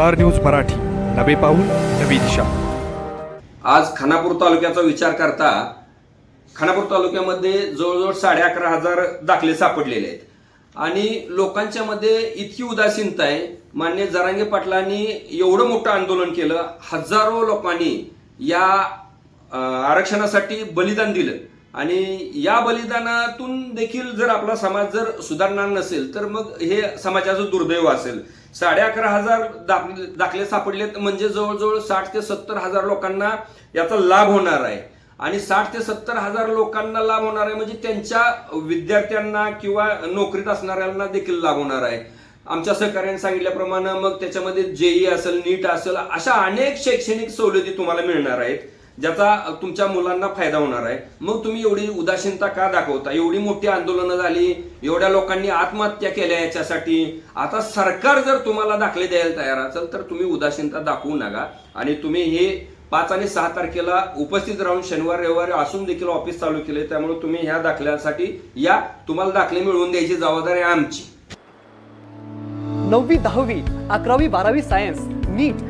Star news Marathi. नवे पाऊल नवी दिशा. आज खानापूर तालुक्याचा विचार करता खानापूर तालुक्यामध्ये जवळजवळ साडे अकरा हजार दाखले सापडलेले आहेत. आणि लोकांच्या मध्ये इतकी उदासीनता आहे. मान्य जरांगे पाटलांनी एवढं मोठं आंदोलन केलं हजारो लोकांनी या आरक्षणासाठी बलिदान दिलं. आणि या बलिदानातून देखील जर आपला समाज जर सुधारणार नसेल तर मग हे समाजाचं दुर्दैव असेल. साडे अकरा हजार दाखले सापडलेत म्हणजे जवळजवळ साठ ते सत्तर हजार लोकांना याचा लाभ होणार आहे. आणि साठ ते सत्तर हजार लोकांना लाभ होणार आहे म्हणजे त्यांच्या विद्यार्थ्यांना किंवा नोकरीत असणाऱ्यांना देखील लाभ होणार आहे. आमच्या सहकार्याने सांगितल्याप्रमाणे मग त्याच्यामध्ये जेई असेल नीट असेल अशा अनेक शैक्षणिक सवलती तुम्हाला मिळणार आहेत. ज्याचा तुमच्या मुलांना फायदा होणार आहे. मग तुम्ही एवढी उदासीनता का दाखवता? एवढी मोठी आंदोलनं झाली एवढ्या लोकांनी आत्महत्या केल्या याच्यासाठी. आता सरकार जर तुम्हाला दाखले द्यायला तयार असेल तर तुम्ही उदासीनता दाखवू नका. आणि तुम्ही हे पाच आणि सहा तारखेला उपस्थित राहून शनिवार रविवारी असून देखील ऑफिस चालू केले त्यामुळे तुम्ही ह्या दाखल्यासाठी या तुम्हाला दाखले मिळवून द्यायची जबाबदारी आमची. नववी दहावी अकरावी बारावी science NEET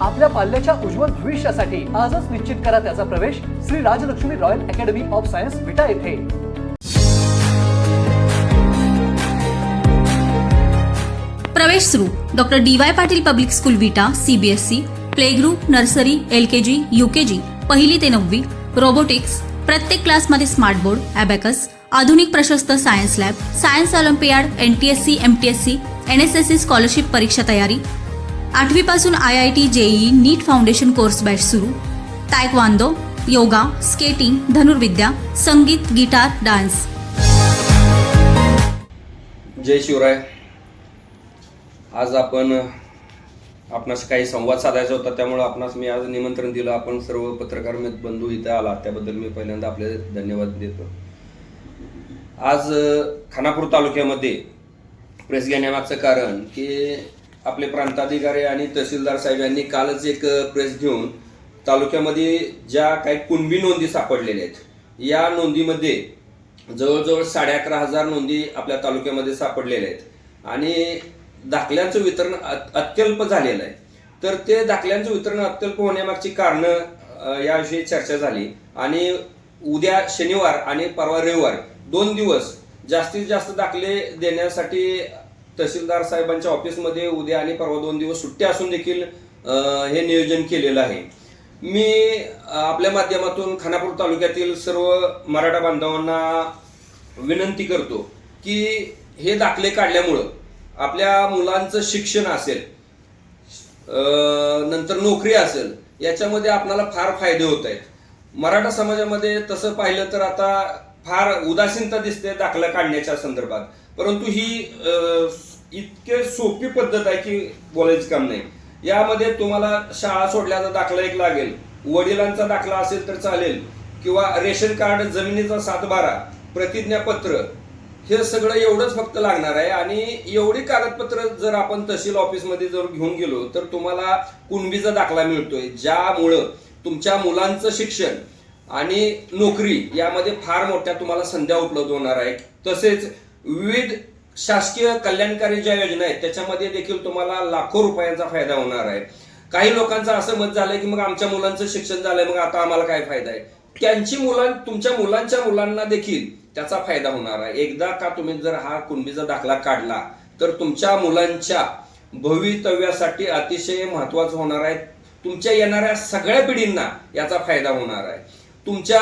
आपल्या पाल्याच्या उज्ज्वल भविष्यासाठी आजच निश्चित करा त्याचा प्रवेश Shri Rajalakshmi royal academy of science Vita येथे. प्रवेश सुरू. Doctor D Y Patil public school Vita CBSE play group nursery L K G पहिली ते नववी रोबोटिक्स प्रत्येक क्लासमध्ये स्मार्ट बोर्ड ॲबॅकस आधुनिक प्रशस्त science lab science olympiad NTSC MTSC NSSC scholarship परीक्षा तयारी आठवीपासून I I T JEE NEET foundation course batch सुरू. तायक्वांदो योगा स्केटिंग धनुर्विद्या संगीत गिटार डान्स. जय शिवराय. आज आपण आपणास काही संवाद साधायचा होता त्यामुळे आपणास मी आज निमंत्रण दिलं. आपण सर्व पत्रकार बंधू इथं आला त्याबद्दल मी पहिल्यांदा आपले धन्यवाद देतो. आज खानापूर तालुक्यामध्ये प्रेस घेण्यामागचं कारण की आपले प्रांताधिकारी आणि तहसीलदार साहेब यांनी कालच एक प्रेस घेऊन तालुक्यामध्ये ज्या काही कुणबी नोंदी सापडलेल्या आहेत या नोंदीमध्ये जवळजवळ साडे अकरा हजार नोंदी आपल्या तालुक्यामध्ये सापडलेल्या आहेत. आणि दाखल्यांचं वितरण अत्यल्प झालेलं आहे. तर ते दाखल्यांचं वितरण अत्यल्प होण्यामागची कारणं याविषयी चर्चा झाली. आणि उद्या शनिवार आणि परवा रविवार दोन दिवस जास्तीत जास्त दाखले देण्यासाठी तहसीलदार साहेबांच्या ऑफिसमध्ये उद्या आणि परवा दोन दिवस सुट्ट्या असून देखील हे नियोजन केलेलं आहे. मी आपल्या माध्यमातून खानापूर तालुक्यातील सर्व मराठा बांधवांना विनंती करतो की हे दाखले काढल्यामुळं आपल्या मुलांचं शिक्षण असेल नंतर नोकरी असेल याच्यामध्ये आपल्याला फार फायदे होत आहेत. मराठा समाजामध्ये तसं पाहिलं तर आता फार उदासीनता दिसते दाखला काढण्याच्या संदर्भात. परंतु ही इतके सोपी पद्धत आहे की बोलायचं काम नाही. यामध्ये तुम्हाला शाळा सोडल्याचा दाखला एक लागेल वडिलांचा दाखला असेल तर चालेल किंवा रेशन कार्ड जमिनीचा सातबारा प्रतिज्ञापत्र हे सगळं एवढंच फक्त लागणार आहे. आणि एवढी कागदपत्र जर आपण तहसील ऑफिसमध्ये जर घेऊन गेलो तर तुम्हाला कुणबीचा दाखला मिळतोय ज्यामुळं तुमच्या मुलांचं शिक्षण आणि नोकरी यामध्ये फार मोठ्या तुम्हाला संध्या उपलब्ध होणार आहे. तसेच विविध शासकीय कल्याणकारी ज्या योजना आहेत त्याच्यामध्ये देखील तुम्हाला लाखो रुपयांचा फायदा होणार आहे. काही लोकांचं असं मत झालंय की मग आमच्या मुलांचं शिक्षण झालंय मग आता आम्हाला काय फायदा आहे? त्यांची मुलां तुमच्या मुलांच्या मुलांना देखील त्याचा फायदा होणार आहे. एकदा का तुम्ही जर हा कुणबीचा दाखला काढला तर तुमच्या मुलांच्या भवितव्यासाठी अतिशय महत्वाचं होणार आहे. तुमच्या येणाऱ्या सगळ्या पिढींना याचा फायदा होणार आहे. तुमच्या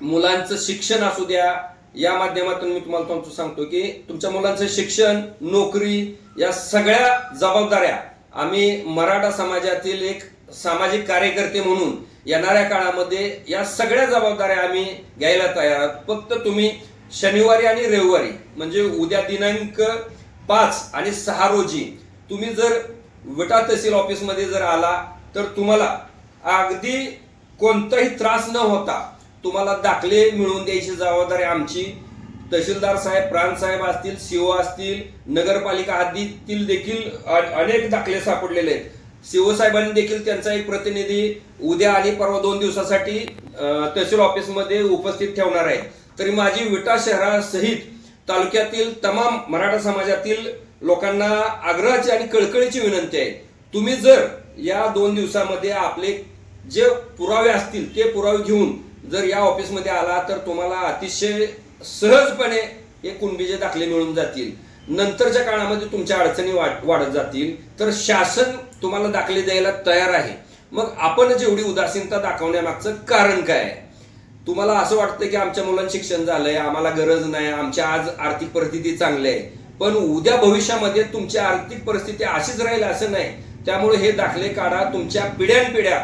मुलांचं शिक्षण असू द्या या माध्यमातून मी तुम्हाला तुमचं सांगतो की तुमच्या मुलांचं शिक्षण नोकरी या सगळ्या जबाबदाऱ्या आम्ही मराठा समाजातील एक सामाजिक कार्यकर्ते म्हणून येणाऱ्या काळामध्ये या सगळ्या जबाबदाऱ्या आम्ही घ्यायला तयार आहोत. फक्त तुम्ही शनिवारी आणि रविवारी म्हणजे उद्या दिनांक पाच आणि सहा रोजी तुम्ही जर विटा तहसील ऑफिसमध्ये जर आला तर तुम्हाला अगदी कोणताही त्रास न होता तुम्हाला दाखले मिळवून द्यायची जबाबदारी आमची. तहसीलदार साहेब प्रांत साहेब असतील सीओ असतील नगरपालिका हद्दीतील देखील अ- अनेक दाखले सापडलेले आहेत. सीओ साहेबांनी देखील त्यांचा एक प्रतिनिधी उद्या आणि परवा दोन दिवसासाठी तहसील ऑफिसमध्ये उपस्थित ठेवणार आहे तरी माझी विटा शहरासहित तालुक्यातील तमाम मराठा समाजातील लोकांना आग्रहाची आणि कळकळीची विनंती आहे. तुम्ही जर या दोन दिवसामध्ये आपले जे पुरावे असतील ते पुरावे घेऊन जर या ऑफिसमध्ये आला तर तुम्हाला अतिशय सहजपणे हे कुणबीचे दाखले मिळून जातील. नंतरच्या काळामध्ये तुमच्या अडचणी वाढ वाढत जातील. तर शासन तुम्हाला दाखले द्यायला तयार आहे. मग आपण जेवढी उदासीनता दाखवण्यामागचं कारण काय आहे? तुम्हाला असं वाटतं की आमच्या मुलांना शिक्षण झालंय आम्हाला गरज नाही आमच्या आज आर्थिक परिस्थिती चांगली आहे. पण उद्या भविष्यामध्ये तुमची आर्थिक परिस्थिती अशीच राहील असं नाही. त्यामुळे हे दाखले काढा तुमच्या पिढ्यानपिढ्या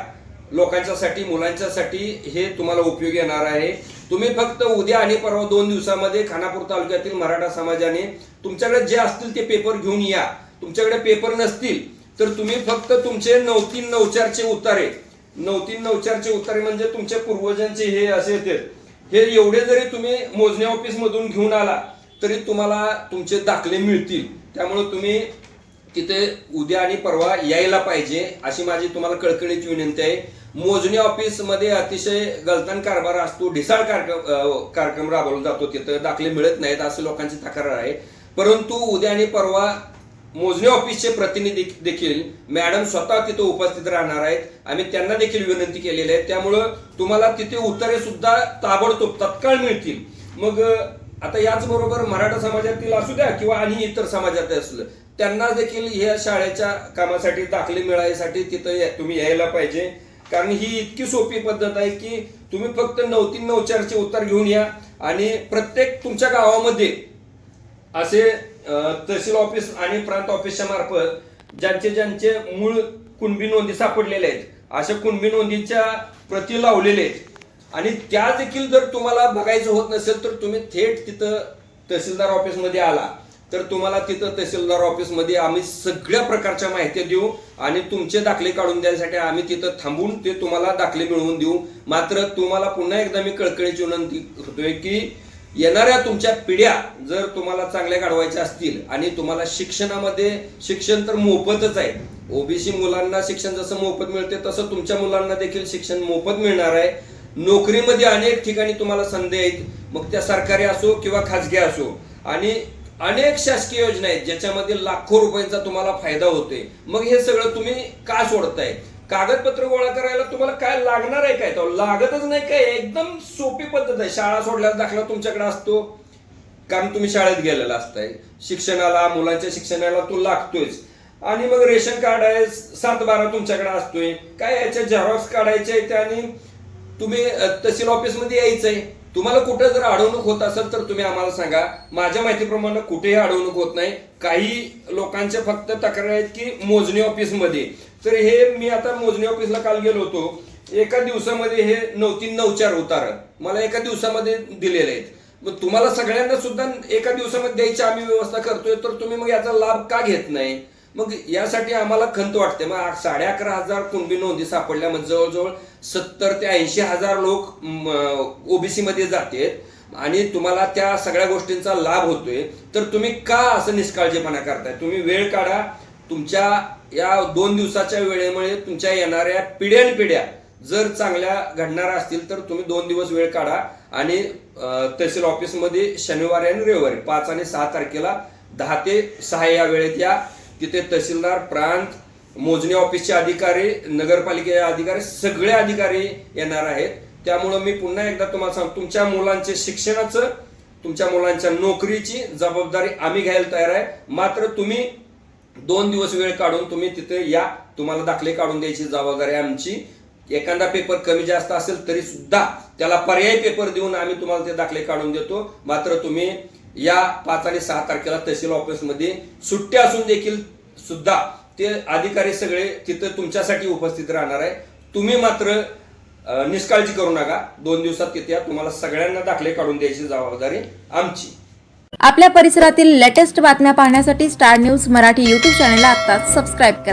लोकांच्यासाठी मुलांच्यासाठी हे तुम्हाला उपयोगी येणार आहे. तुम्ही फक्त उद्या आणि परवा दोन दिवसामध्ये खानापूर तालुक्यातील मराठा समाजाने तुमच्याकडे जे असतील ते पेपर घेऊन या. तुमच्याकडे पेपर नसतील तर तुम्ही फक्त तुमचे नऊ तीन नऊ चारचे उतारे. नऊ तीन नऊ चारचे उतारे म्हणजे तुमच्या पूर्वजांचे हे असे येते हे एवढे जरी तुम्ही मोजण्या ऑफिसमधून घेऊन आला तरी तुम्हाला तुमचे दाखले मिळतील. त्यामुळे तुम्ही तिथे उद्या आणि परवा यायला पाहिजे अशी माझी तुम्हाला कळकळीची विनंती आहे. मोजणी ऑफिसमध्ये अतिशय गलतान कारभार असतो ढिसाळ कार्यक्रम कार्यक्रम राबवला जातो. तिथं दाखले मिळत नाहीत असं लोकांची तक्रार आहे. परंतु उद्या आणि परवा मोजणी ऑफिसचे प्रतिनिधी देखील मॅडम स्वतः तिथे उपस्थित राहणार आहेत. आम्ही त्यांना देखील विनंती केलेली आहे. त्यामुळं तुम्हाला तिथे उत्तरे सुद्धा ताबडतोब तत्काळ मिळतील. मग आता याचबरोबर मराठा समाजातील असू द्या किंवा आणि इतर समाजात असलं त्यांना देखील ह्या शाळेच्या कामासाठी दाखले मिळायसाठी तिथं तुम्ही यायला पाहिजे. कारण ही इतकी सोपी पद्धत आहे की तुम्ही फक्त नऊ तीन नऊ चारचे उत्तर घेऊन या आणि प्रत्येक तुमच्या गावामध्ये असे तहसील ऑफिस आणि प्रांत ऑफिसच्या मार्फत ज्यांचे ज्यांचे मूळ कुणबी नोंदी सापडलेले आहेत अशा कुणबी नोंदीच्या प्रती लावलेले आहेत. आणि त्या देखील जर तुम्हाला बघायचं होत नसेल तर तुम्ही थेट तिथं तहसीलदार ऑफिसमध्ये आला. तर तुम्हाला तिथं तहसीलदार ऑफिसमध्ये आम्ही सगळ्या प्रकारच्या माहिती देऊ आणि तुमचे दाखले काढून द्यायसाठी आम्ही तिथं थांबून ते तुम्हाला दाखले मिळवून देऊ. मात्र तुम्हाला पुन्हा एकदा मी कळकळीची विनंती करतोय की येणाऱ्या तुमच्या पिढ्या जर तुम्हाला चांगल्या काढवायच्या असतील आणि तुम्हाला शिक्षणामध्ये शिक्षण तर मोफतच आहे. ओबीसी मुलांना शिक्षण जसं मोफत मिळते तसं तुमच्या मुलांना देखील शिक्षण मोफत मिळणार आहे. नोकरीमध्ये अनेक ठिकाणी तुम्हाला संधी आहेत. मग त्या सरकारी असो किंवा खाजगी असो. आणि अनेक शासकीय योजना आहेत ज्याच्यामध्ये लाखो रुपयांचा तुम्हाला फायदा होतोय. मग हे सगळं तुम्ही का सोडताय? कागदपत्र गोळा करायला तुम्हाला काय लागणार आहे काय? तो लागतच नाही काय? एकदम सोपी पद्धत आहे. शाळा सोडल्यास दाखला तुमच्याकडे असतो. कारण तुम्ही शाळेत गेलेला असताय. शिक्षणाला मुलांच्या शिक्षणाला तो लागतोयच. आणि मग रेशन कार्ड आहे सात बारा तुमच्याकडे असतोय. काय याच्या झेरॉक्स काढायचे आहेत आणि तुम्ही तहसील ऑफिसमध्ये यायचंय. तुम्हाला कुठं जर अडवणूक होत असेल तर तुम्ही आम्हाला सांगा. माझ्या माहितीप्रमाणे कुठेही अडवणूक होत नाही. काही लोकांच्या फक्त तक्रार आहेत की मोजणी ऑफिसमध्ये. तर हे मी आता मोजणी ऑफिसला काल गेलो होतो. एका दिवसामध्ये हे नऊ तीन नऊ चार उतार मला एका दिवसामध्ये दिलेले आहेत. मग तुम्हाला सगळ्यांना सुद्धा एका दिवसामध्ये द्यायची आम्ही व्यवस्था करतोय तर तुम्ही मग याचा लाभ का घेत नाही? मग यासाठी आम्हाला खंत वाटते. मग साडे अकरा हजार कुणबी नोंदी सापडल्या म्हणजे जवळजवळ सत्तर ते ऐंशी हजार लोक ओबीसीमध्ये जातात. आणि तुम्हाला त्या सगळ्या गोष्टींचा लाभ होतोय. तर तुम्ही का असं निष्काळजीपणा करताय? तुम्ही वेळ काढा. तुमच्या या दोन दिवसाच्या वेळेमुळे तुमच्या येणाऱ्या पिढ्यान पिढ्या जर चांगल्या घडणाऱ्या असतील तर तुम्ही दोन दिवस वेळ काढा. आणि तहसील ऑफिसमध्ये शनिवारी आणि रविवारी पाच आणि सहा तारखेला दहा ते सहा या वेळेत या तिथे तहसीलदार प्रांत मोजणी ऑफिसचे अधिकारी नगरपालिकेचे अधिकारी सगळे अधिकारी येणार आहेत. त्यामुळं मी पुन्हा एकदा तुम्हाला सांगतो तुमच्या मुलांचे शिक्षणाचं तुमच्या मुलांच्या नोकरीची जबाबदारी आम्ही घ्यायला तयार आहे. मात्र तुम्ही दोन दिवस वेळ काढून तुम्ही तिथे या. तुम्हाला दाखले काढून द्यायची जबाबदारी आमची. एखादा पेपर कमी जास्त असेल तरी सुद्धा त्याला पर्यायी पेपर देऊन आम्ही तुम्हाला ते दाखले काढून देतो. मात्र तुम्ही या पाच आणि सहा तारखेला तहसील ऑफिसमध्ये सुट्ट्या असून देखील सुद्धा ते अधिकारी सगळे तिथं तुमच्यासाठी उपस्थित राहणार आहे. तुम्ही मात्र निष्काळजी करू नका. दोन दिवसात तिथे तुम्हाला सगळ्यांना दाखले काढून द्यायची जबाबदारी आमची. आपल्या परिसरातील लेटेस्ट बातम्या पाहण्यासाठी स्टार न्यूज मराठी यूट्यूब चॅनलला आता सबस्क्राईब करा.